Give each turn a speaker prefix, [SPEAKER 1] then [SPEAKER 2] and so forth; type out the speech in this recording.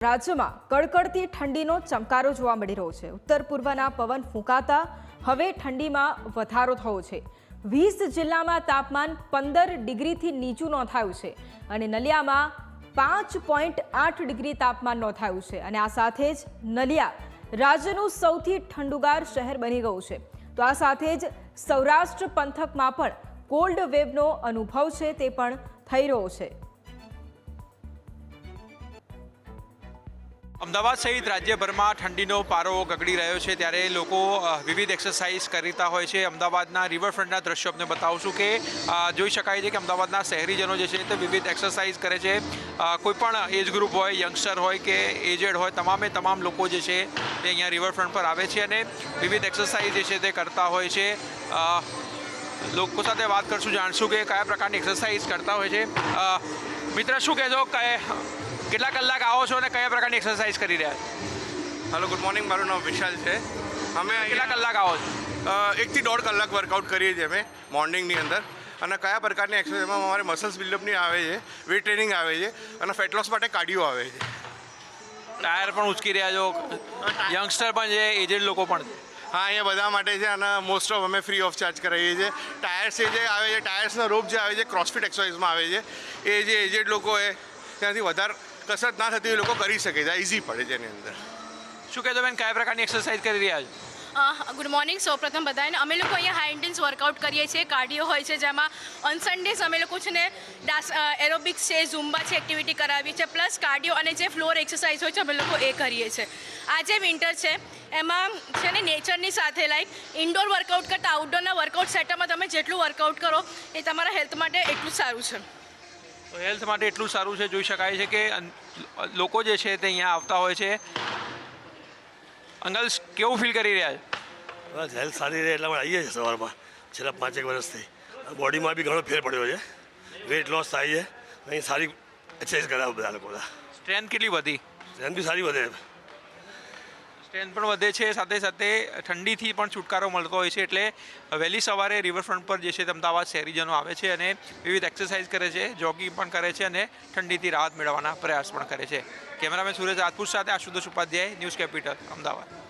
[SPEAKER 1] રાજ્યમાં કડકડતી ઠંડીનો ચમકારો જોવા મળી રહ્યો છે. ઉત્તર પૂર્વના પવન ફૂંકાતા હવે ઠંડીમાં વધારો થયો છે. વીસ જિલ્લામાં તાપમાન પંદર ડિગ્રીથી નીચું નોંધાયું છે અને નલિયામાં પાંચ પોઈન્ટ આઠ ડિગ્રી તાપમાન નોંધાયું છે અને આ સાથે જ નલિયા રાજ્યનું સૌથી ઠંડુગાર શહેર બની ગયું છે. તો આ સાથે જ સૌરાષ્ટ્ર પંથકમાં પણ કોલ્ડ વેવનો અનુભવ છે તે પણ થઈ રહ્યો છે.
[SPEAKER 2] અમદાવાદ સહિત રાજ્યભરમાં ઠંડીનો પારો ગગડી રહ્યો છે ત્યારે લોકો વિવિધ એક્સરસાઇઝ કરતા હોય છે. અમદાવાદના રિવરફ્રન્ટના દ્રશ્યો અમને બતાવું છું કે જોઈ શકાય છે કે અમદાવાદના શહેરીજનો જે છે તે વિવિધ એક્સરસાઇઝ કરે છે. કોઈપણ કોઈ પણ એજ ગ્રુપ હોય યંગસ્ટર હોય કે એજેડ હોય, તમામે તમામ લોકો જે છે તે અહીંયા રિવરફ્રન્ટ પર આવે છે અને વિવિધ એક્સરસાઇઝ જે છે તે કરતા હોય છે. લોકો સાથે વાત કરશું, જાણશું કે કયા પ્રકારની એક્સરસાઇઝ કરતા હોય છે. મિત્ર, શું કહેજો કયા કેટલા કલાક આવો છો અને કયા પ્રકારની એક્સરસાઇઝ કરી રહ્યા છો?
[SPEAKER 3] હેલો ગુડ મોર્નિંગ મારું નામ વિશાલ છે. અમે
[SPEAKER 2] કેટલા કલાક આવો છો?
[SPEAKER 3] એકથી દોઢ કલાક વર્કઆઉટ કરીએ છીએ અમે મોર્નિંગની અંદર. અને કયા પ્રકારની એક્સરસાઇઝમાં અમારે મસલ્સ બિલ્ડઅપની આવે છે વેટ ટ્રેનિંગ આવે છે અને ફેટ લોસ માટે કાર્ડિયો આવે છે.
[SPEAKER 2] ટાયર પણ ઉચકી રહ્યા છો. યંગસ્ટર પણ છે એજેડ લોકો પણ
[SPEAKER 3] હા અહીંયા બધા માટે છે અને મોસ્ટ ઓફ અમે ફ્રી ઓફ ચાર્જ કરાવીએ છીએ. ટાયર્સ એ જે આવે છે ટાયર્સના રોપ જે આવે છે ક્રોસફિટ એક્સરસાઇઝમાં આવે છે. એ જે એજેડ લોકો હોય ત્યાંથી વધારે કસરત ના થતી એ લોકો કરી શકે છે. ઇઝી પડે છે એની અંદર.
[SPEAKER 2] શું કહેતો બેન કયા પ્રકારની એક્સરસાઇઝ કરી રહ્યા છો?
[SPEAKER 4] ગુડ મોર્નિંગ સૌપ્રથમ બધાને અમે લોકો અહીંયા હાઈ ઇન્ટેન્સ વર્કઆઉટ કરીએ છીએ. કાર્ડિયો હોય છે જેમાં ઓન સન્ડેઝ અમે લોકો છે ને ડાસ એરોબિક્સ છે ઝુમ્બા છે એક્ટિવિટી કરાવીએ છીએ પ્લસ કાર્ડિયો અને જે ફ્લોર એક્સરસાઇઝ હોય છે અમે લોકો એ કરીએ છીએ. આજે વિન્ટર છે. એમાં છે ને નેચરની સાથે લાઈક ઇન્ડોર વર્કઆઉટ કરતાં આઉટડોરના વર્કઆઉટ સેટઅપમાં તમે જેટલું વર્કઆઉટ કરો એ તમારા હેલ્થ માટે એટલું સારું છે.
[SPEAKER 2] તો હેલ્થ માટે એટલું સારું છે જોઈ શકાય છે કે લોકો જે છે તે અહીંયા આવતા હોય છે. અંકલ કેવું ફીલ કરી રહ્યા છે?
[SPEAKER 5] બસ હેલ્થ સારી રહે એટલે આવીએ છીએ સવારમાં છેલ્લા પાંચેક વર્ષથી. બોડીમાં બી ઘણો ફેર પડ્યો છે. વેટ લોસ થાય છે. અહીં સારી એક્સરસાઇઝ કરાવે બધા લોકો
[SPEAKER 2] સ્ટ્રેન્થ કેટલી વધી?
[SPEAKER 5] સ્ટ્રેન્થ બી સારી વધે.
[SPEAKER 2] સ્ટ્રેન્થ પણ વધે છે. સાથે સાથે ઠંડીથી પણ છુટકારો મળતો હોય છે. એટલે વહેલી સવારે રિવરફ્રન્ટ પર જે છે અમદાવાદ શહેરીજનો આવે છે અને વિવિધ એક્સરસાઇઝ કરે છે જોગિંગ પણ કરે છે અને ઠંડીથી રાહત મેળવવાના પ્રયાસ પણ કરે છે. કેમેરામેન સુરેશ રાજપૂત સાથે આશુતોષ ઉપાધ્યાય, ન્યૂઝ કેપિટલ, અમદાવાદ.